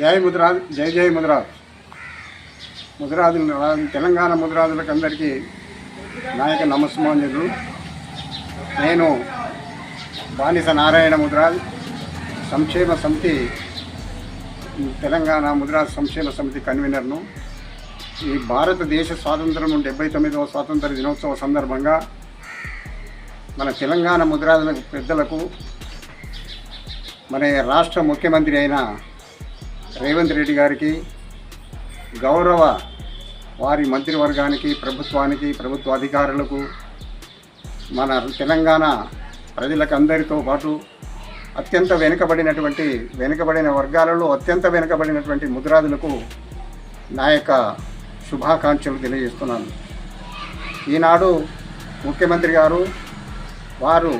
జై ముద్రాజ్ జై జై ముద్రాజ్ ముద్రాజులు తెలంగాణ ముద్రాజులకు అందరికీ నాయక నమస్మాన్యులు నేను బానిస నారాయణ ముద్రాజ్ సంక్షేమ సమితి తెలంగాణ ముద్రాజ్ సంక్షేమ సమితి కన్వీనర్ను. ఈ భారతదేశ స్వాతంత్రం డెబ్బై తొమ్మిదవ స్వాతంత్ర దినోత్సవ సందర్భంగా మన తెలంగాణ ముద్రాజులకు పెద్దలకు మన రాష్ట్ర ముఖ్యమంత్రి అయిన రేవంత్ రెడ్డి గారికి గౌరవ వారి మంత్రివర్గానికి ప్రభుత్వానికి ప్రభుత్వ అధికారులకు మన తెలంగాణ ప్రజలకు అందరితో పాటు అత్యంత వెనుకబడినటువంటి వెనుకబడిన వర్గాలలో అత్యంత వెనుకబడినటువంటి ముద్రాదులకు నా యొక్క శుభాకాంక్షలు తెలియజేస్తున్నాను. ఈనాడు ముఖ్యమంత్రి గారు వారు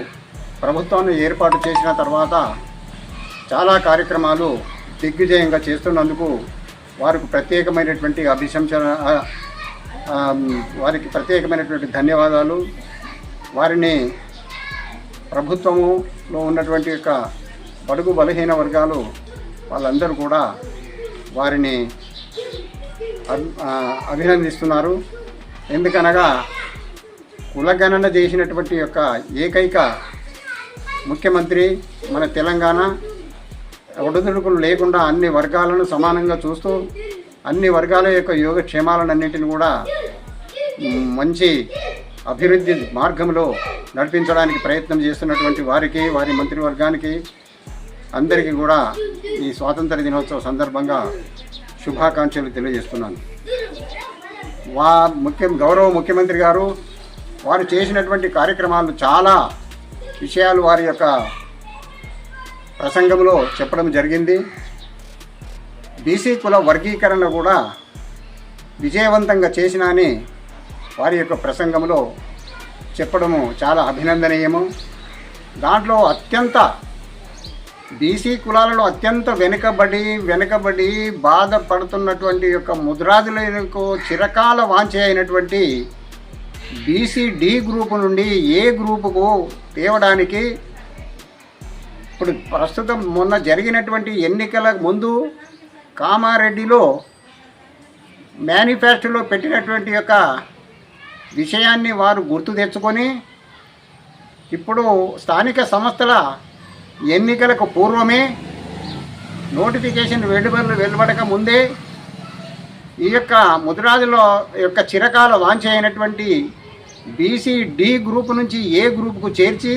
ప్రభుత్వాన్ని ఏర్పాటు చేసిన తర్వాత చాలా కార్యక్రమాలు దిగ్విజయంగా చేస్తున్నందుకు వారికి ప్రత్యేకమైనటువంటి అభిశంసన వారికి ప్రత్యేకమైనటువంటి ధన్యవాదాలు. వారిని ప్రభుత్వములో ఉన్నటువంటి యొక్క బడుగు బలహీన వర్గాలు వాళ్ళందరూ కూడా వారిని అభి- అభినందిస్తున్నారు. ఎందుకనగా కులగణన చేసినటువంటి యొక్క ఏకైక ముఖ్యమంత్రి మన తెలంగాణ ఒడిదుడుకులు లేకుండా అన్ని వర్గాలను సమానంగా చూస్తూ అన్ని వర్గాల యొక్క యోగక్షేమాలన్నింటిని కూడా మంచి అభివృద్ధి మార్గంలో నడిపించడానికి ప్రయత్నం చేస్తున్నటువంటి వారికి వారి మంత్రివర్గానికి అందరికీ కూడా ఈ స్వాతంత్ర దినోత్సవ సందర్భంగా శుభాకాంక్షలు తెలియజేస్తున్నాను. వా ముఖ్య గౌరవ ముఖ్యమంత్రి గారు వారు చేసినటువంటి కార్యక్రమాలు చాలా విషయాలు వారి యొక్క ప్రసంగంలో చెప్పడం జరిగింది. బీసీ కుల వర్గీకరణ కూడా విజయవంతంగా చేసిన అని వారి యొక్క ప్రసంగంలో చెప్పడము చాలా అభినందనీయము. దాంట్లో అత్యంత బీసీ కులాలలో అత్యంత వెనుకబడి వెనుకబడి బాధపడుతున్నటువంటి యొక్క ముద్రాదులకు చిరకాల వాంఛ అయినటువంటి బీసీ డి గ్రూపు నుండి ఏ గ్రూపుకు తేవడానికి ఇప్పుడు ప్రస్తుతం మొన్న జరిగినటువంటి ఎన్నికల ముందు కామారెడ్డిలో మేనిఫెస్టోలో పెట్టినటువంటి యొక్క విషయాన్ని వారు గుర్తు తెచ్చుకొని ఇప్పుడు స్థానిక సంస్థల ఎన్నికలకు పూర్వమే నోటిఫికేషన్ వెలువడలు వెలువడక ముందే ఈ యొక్క ముద్రాజులో యొక్క చిరకాల వాంఛ అయినటువంటి బీసీ డి గ్రూప్ నుంచి ఏ గ్రూపుకు చేర్చి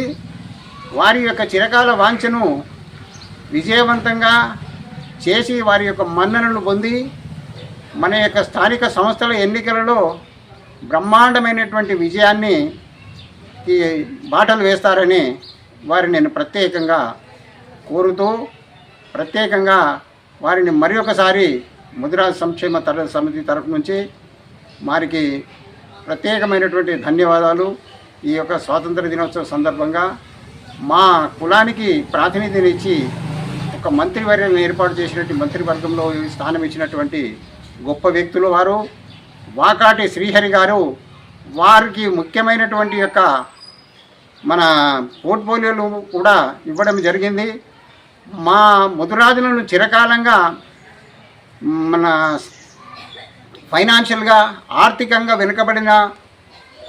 వారి యొక్క చిరకాల వాంఛను విజయవంతంగా చేసి వారి యొక్క మన్ననలు పొంది మన యొక్క స్థానిక సంస్థల ఎన్నికలలో బ్రహ్మాండమైనటువంటి విజయాన్ని ఈ బాటలు వేస్తారని వారిని నేను ప్రత్యేకంగా కోరుతూ ప్రత్యేకంగా వారిని మరి ఒకసారి ముద్రా సంక్షేమ తర సమితి తరఫు నుంచి వారికి ప్రత్యేకమైనటువంటి ధన్యవాదాలు. ఈ యొక్క స్వాతంత్ర దినోత్సవ సందర్భంగా మా కులానికి ప్రాతినిధ్యం ఇచ్చి ఒక మంత్రివర్యం ఏర్పాటు చేసినటువంటి మంత్రివర్గంలో స్థానం ఇచ్చినటువంటి గొప్ప వ్యక్తులు వారు. వాకాటి శ్రీహరి గారు వారికి ముఖ్యమైనటువంటి యొక్క మన పోర్ట్ఫోలియోలు కూడా ఇవ్వడం జరిగింది. మా ముదురాజులను చిరకాలంగా మన ఫైనాన్షియల్గా ఆర్థికంగా వెనుకబడిన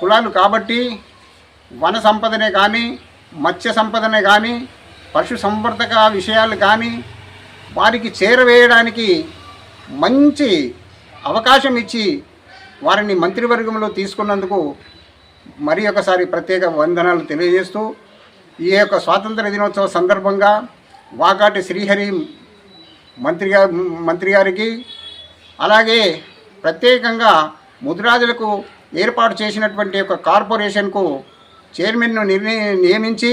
కులాలు కాబట్టి వన సంపదనే కానీ మత్స్య సంపదనే కానీ పశు సంవర్ధక విషయాలు కానీ వారికి చేరవేయడానికి మంచి అవకాశం ఇచ్చి వారిని మంత్రివర్గంలో తీసుకున్నందుకు మరి ఒకసారి ప్రత్యేక వందనాలు తెలియజేస్తూ ఈ యొక్క స్వాతంత్ర దినోత్సవ సందర్భంగా వాకాటి శ్రీహరి మంత్రి మంత్రి గారికి అలాగే ప్రత్యేకంగా ముద్రాజులకు ఏర్పాటు చేసినటువంటి యొక్క కార్పొరేషన్కు చైర్మన్ను నిర్ణయ నియమించి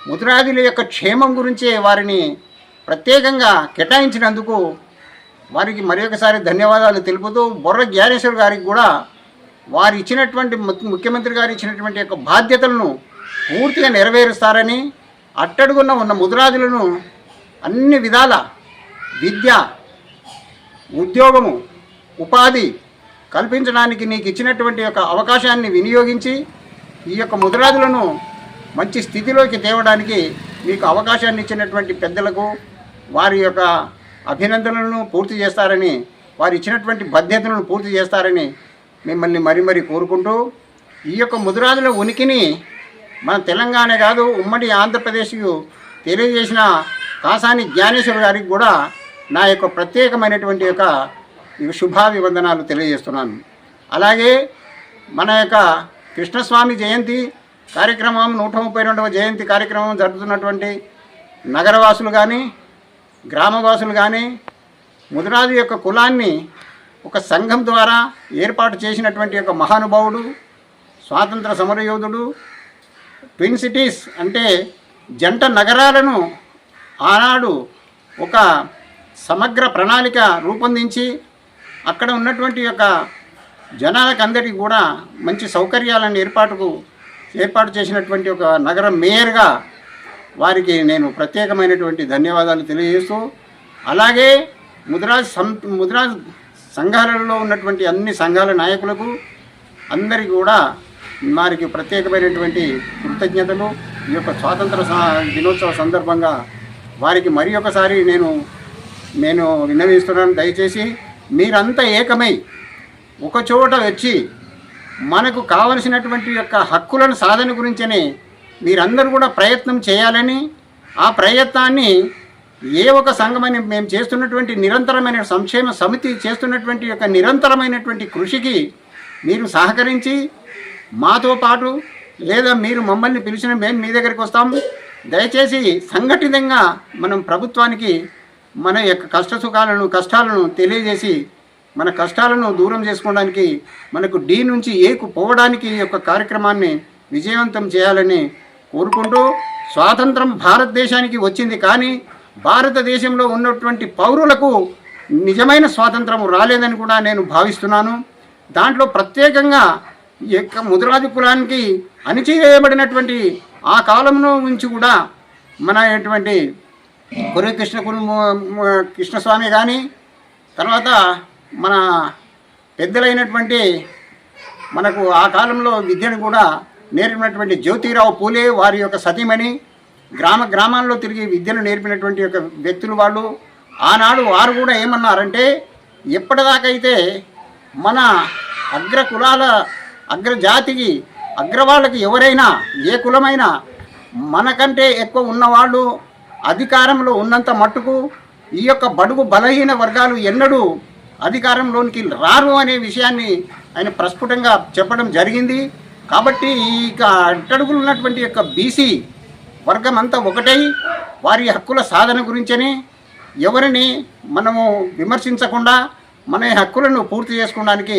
ముద్రాజుల యొక్క క్షేమం గురించే వారిని ప్రత్యేకంగా కేటాయించినందుకు వారికి మరొకసారి ధన్యవాదాలు తెలుపుతూ బొర్ర జ్ఞానేశ్వర్ గారికి కూడా వారు ఇచ్చినటువంటి ముఖ్యమంత్రి గారు ఇచ్చినటువంటి యొక్క బాధ్యతలను పూర్తిగా నెరవేరుస్తారని అట్టడుగున్న ఉన్న ముద్రాజులను అన్ని విధాల విద్య ఉద్యోగము ఉపాధి కల్పించడానికి నీకు ఇచ్చినటువంటి యొక్క అవకాశాన్ని వినియోగించి ఈ యొక్క ముద్రాజులను మంచి స్థితిలోకి తేవడానికి మీకు అవకాశాన్ని ఇచ్చినటువంటి పెద్దలకు వారి యొక్క అభినందనలను పూర్తి చేస్తారని వారు ఇచ్చినటువంటి బాధ్యతలను పూర్తి చేస్తారని మిమ్మల్ని మరి మరి కోరుకుంటూ ఈ యొక్క ముదిరాజుల ఉనికిని మన తెలంగాణ కాదు ఉమ్మడి ఆంధ్రప్రదేశ్కు తెలియజేసిన కాసాని జ్ఞానేశ్వర్ గారికి కూడా నా యొక్క ప్రత్యేకమైనటువంటి యొక్క శుభాభివందనాలు తెలియజేస్తున్నాను. అలాగే మన యొక్క కృష్ణస్వామి జయంతి కార్యక్రమం నూట ముప్పై రెండవ జయంతి కార్యక్రమం జరుపుతున్నటువంటి నగరవాసులు కానీ గ్రామవాసులు కానీ ముదిరాజు యొక్క కులాన్ని ఒక సంఘం ద్వారా ఏర్పాటు చేసినటువంటి ఒక మహానుభావుడు స్వాతంత్ర సమరయోధుడు ట్విన్ సిటీస్ అంటే జంట నగరాలను ఆనాడు ఒక సమగ్ర ప్రణాళిక రూపొందించి అక్కడ ఉన్నటువంటి యొక్క జనాలకు అందరికీ కూడా మంచి సౌకర్యాలను ఏర్పాటుకు ఏర్పాటు చేసినటువంటి ఒక నగర మేయర్గా వారికి నేను ప్రత్యేకమైనటువంటి ధన్యవాదాలు తెలియజేస్తూ అలాగే ముద్రాజ్ సం ముద్రాజ్ సంఘాలలో ఉన్నటువంటి అన్ని సంఘాల నాయకులకు అందరికీ కూడా వారికి ప్రత్యేకమైనటువంటి కృతజ్ఞతలు. ఈ యొక్క స్వాతంత్ర దినోత్సవ సందర్భంగా వారికి మరి ఒకసారి నేను నేను విన్నవిస్తున్నాను. దయచేసి మీరంతా ఏకమై ఒక చోట వచ్చి మనకు కావలసినటువంటి యొక్క హక్కులను సాధన గురించనే మీరందరూ కూడా ప్రయత్నం చేయాలని ఆ ప్రయత్నాన్ని ఏ ఒక సంఘమని మేము చేస్తున్నటువంటి నిరంతరమైన సంక్షేమ సమితి చేస్తున్నటువంటి యొక్క నిరంతరమైనటువంటి కృషికి మీరు సహకరించి మాతో పాటు లేదా మీరు మమ్మల్ని పిలిచిన మేము మీ దగ్గరికి వస్తాం. దయచేసి సంఘటితంగా మనం ప్రభుత్వానికి మన యొక్క కష్ట సుఖాలను కష్టాలను తెలియజేసి మన కష్టాలను దూరం చేసుకోవడానికి మనకు డి నుంచి ఏకు పోవడానికి ఈ యొక్క కార్యక్రమాన్ని విజయవంతం చేయాలని కోరుకుంటూ స్వాతంత్రం భారతదేశానికి వచ్చింది కానీ భారతదేశంలో ఉన్నటువంటి పౌరులకు నిజమైన స్వాతంత్రం రాలేదని కూడా నేను భావిస్తున్నాను. దాంట్లో ప్రత్యేకంగా ఈ యొక్క ముదురాది కులానికి అణిచివేయబడినటువంటి ఆ కాలంలో నుంచి కూడా మన అటువంటి కొరి కృష్ణ కృష్ణస్వామి కానీ తర్వాత మన పెద్దలైనటువంటి మనకు ఆ కాలంలో విద్యను కూడా నేర్పినటువంటి జ్యోతిరావు పూలే వారి యొక్క సతీమణి. గ్రామ గ్రామాల్లో తిరిగి విద్యను నేర్పినటువంటి యొక్క వ్యక్తులు వాళ్ళు. ఆనాడు వారు కూడా ఏమన్నారంటే ఎప్పటిదాకైతే మన అగ్ర కులాల అగ్రజాతికి అగ్రవాళ్ళకి ఎవరైనా ఏ కులమైనా మనకంటే ఎక్కువ ఉన్నవాళ్ళు అధికారంలో ఉన్నంత మట్టుకు ఈ యొక్క బడుగు బలహీన వర్గాలు ఎన్నడూ అధికారంలోనికి రారు అనే విషయాన్ని ఆయన ప్రస్ఫుటంగా చెప్పడం జరిగింది. కాబట్టి ఈ అట్టడుగులు ఉన్నటువంటి యొక్క బీసీ వర్గం అంతా ఒకటై వారి హక్కుల సాధన గురించని ఎవరిని మనము విమర్శించకుండా మన హక్కులను పూర్తి చేసుకోవడానికి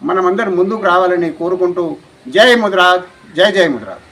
మనమందరం ముందుకు రావాలని కోరుకుంటూ జై ముద్రాజ్ జై జై ముద్రాజ్